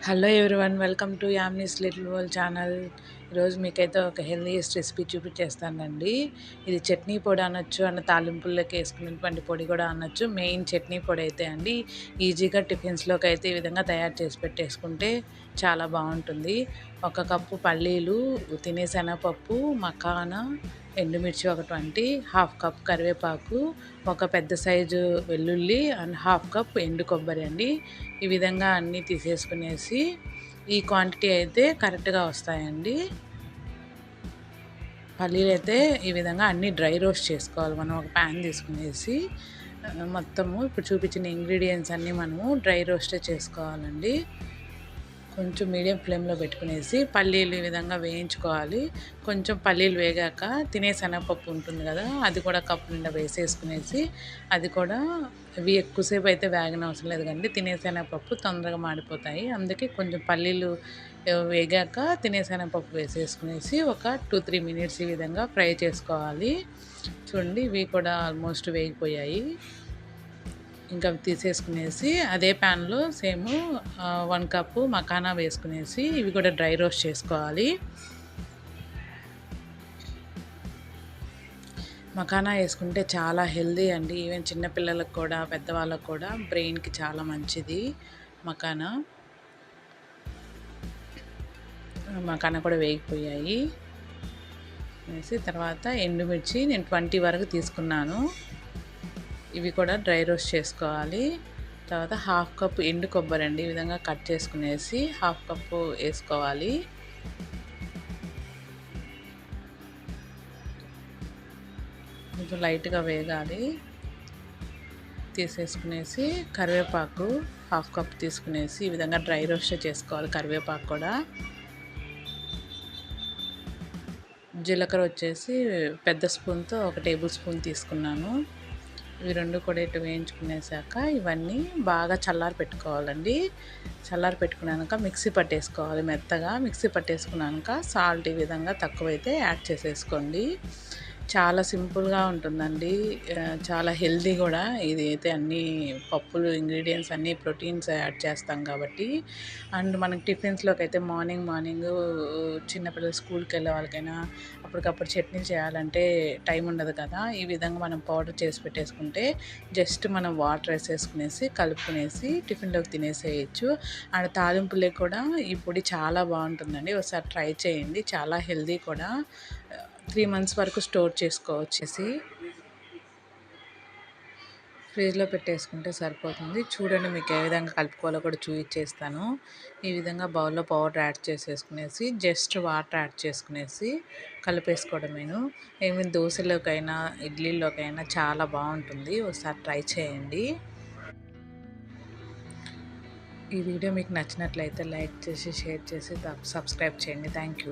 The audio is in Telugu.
Hello everyone welcome to యామ్నీస్ little world channel ఈరోజు మీకైతే ఒక హెల్దీయెస్ట్ రెసిపీ చూపించేస్తానండి. ఇది చట్నీ పొడి అనొచ్చు అండ్ తాలింపుల్లోకి వేసుకునేటువంటి పొడి కూడా అనొచ్చు. మెయిన్ చట్నీ పొడి అయితే అండి. ఈజీగా టిఫిన్స్లోకి అయితే ఈ విధంగా తయారు చేసి పెట్టేసుకుంటే చాలా బాగుంటుంది. ఒక కప్పు పల్లీలు తినే శనగపప్పు మకానా ఎండుమిర్చి ఒక ట్వంటీ హాఫ్ కప్ కరివేపాకు ఒక పెద్ద సైజు వెల్లుల్లి అండ్ హాఫ్ కప్ ఎండు కొబ్బరి అండి. ఈ విధంగా అన్నీ తీసేసుకునేసి ఈ క్వాంటిటీ అయితే కరెక్ట్గా వస్తాయండి. పల్లీలు అయితే ఈ విధంగా అన్నీ డ్రై రోస్ట్ చేసుకోవాలి. మనం ఒక ప్యాన్ తీసుకునేసి మొత్తము ఇప్పుడు చూపించిన ఇంగ్రీడియంట్స్ అన్నీ మనము డ్రై రోస్టే చేసుకోవాలండి. కొంచెం మీడియం ఫ్లేమ్లో పెట్టుకునేసి పల్లీలు ఈ విధంగా వేయించుకోవాలి. కొంచెం పల్లీలు వేగాక తినే శనగపప్పు ఉంటుంది కదా అది కూడా కప్పు నిండా వేసేసుకునేసి అది కూడా ఇవి ఎక్కువసేపు అయితే వేగన అవసరం లేదు కండి తినే శనగపప్పు తొందరగా మాడిపోతాయి. అందుకే కొంచెం పల్లీలు వేగాక తినే శనగపప్పు వేసేసుకునేసి ఒక టూ త్రీ మినిట్స్ ఈ విధంగా ఫ్రై చేసుకోవాలి. చూడండి ఇవి కూడా ఆల్మోస్ట్ వేగిపోయాయి. ఇంకా తీసేసుకునేసి అదే ప్యాన్లో సేమ్ వన్ కప్పు మకానా వేసుకునేసి ఇవి కూడా డ్రై రోస్ట్ చేసుకోవాలి. మకానా వేసుకుంటే చాలా హెల్దీ అండి. ఈవెన్ చిన్నపిల్లలకు కూడా పెద్దవాళ్ళకు కూడా బ్రెయిన్కి చాలా మంచిది మకానా మకానా కూడా వేగిపోయాయి. వేసి తర్వాత ఎండుమిర్చి నేను ట్వంటీ వరకు తీసుకున్నాను. ఇవి కూడా డ్రై రోస్ట్ చేసుకోవాలి. తర్వాత హాఫ్ కప్ ఎండు కొబ్బరి అండి ఈ విధంగా కట్ చేసుకునేసి హాఫ్ కప్పు వేసుకోవాలి. కొంచెం లైట్గా వేగాలి. తీసేసుకునేసి కరివేపాకు హాఫ్ కప్ తీసుకునేసి ఈ విధంగా డ్రై రోస్ట్ చేసుకోవాలి కరివేపాకు కూడా. జీలకర్ర వచ్చేసి పెద్ద స్పూన్తో ఒక టేబుల్ స్పూన్ తీసుకున్నాను. ఇవి రెండు కూడా ఇటు వేయించుకునేసాక ఇవన్నీ బాగా చల్లారి పెట్టుకోవాలండి. చల్లారి పెట్టుకున్నాక మిక్సీ పట్టేసుకోవాలి మెత్తగా. మిక్సీ పట్టేసుకున్నాక సాల్ట్ ఈ విధంగా తక్కువైతే యాడ్ చేసేసుకోండి. చాలా సింపుల్గా ఉంటుందండి. చాలా హెల్దీ కూడా. ఇది అయితే అన్ని పప్పులు ఇంగ్రీడియంట్స్ అన్నీ ప్రోటీన్స్ యాడ్ చేస్తాం కాబట్టి. అండ్ మనకి టిఫిన్స్లోకి అయితే మార్నింగ్ మార్నింగ్ చిన్నపిల్లలు స్కూల్కి వెళ్ళే వాళ్ళకైనా అప్పటికప్పుడు చట్నీ చేయాలంటే టైం ఉండదు కదా. ఈ విధంగా మనం పౌడర్ చేసి పెట్టేసుకుంటే జస్ట్ మనం వాటర్ వేసేసుకునేసి కలుపుకునేసి టిఫిన్లోకి తినేసేయచ్చు. అండ్ తాలింపులే కూడా ఈ పొడి చాలా బాగుంటుందండి. ఒకసారి ట్రై చేయండి. చాలా హెల్దీ కూడా. త్రీ మంత్స్ వరకు స్టోర్ చేసుకోవచ్చేసి ఫ్రిడ్జ్లో పెట్టేసుకుంటే సరిపోతుంది. చూడండి మీకు ఏ విధంగా కలుపుకోవాలో కూడా చూపించేస్తాను ఈ విధంగా బౌల్లో పౌడర్ యాడ్ చేసేసుకునేసి జస్ట్ వాటర్ యాడ్ చేసుకునేసి కలిపేసుకోవడమేను. ఏమి దోశలోకైనా ఇడ్లీలోకైనా చాలా బాగుంటుంది. ఒకసారి ట్రై చేయండి. ఈ వీడియో మీకు నచ్చినట్లయితే లైక్ చేసి షేర్ చేసి సబ్స్క్రైబ్ చేయండి. Thank you.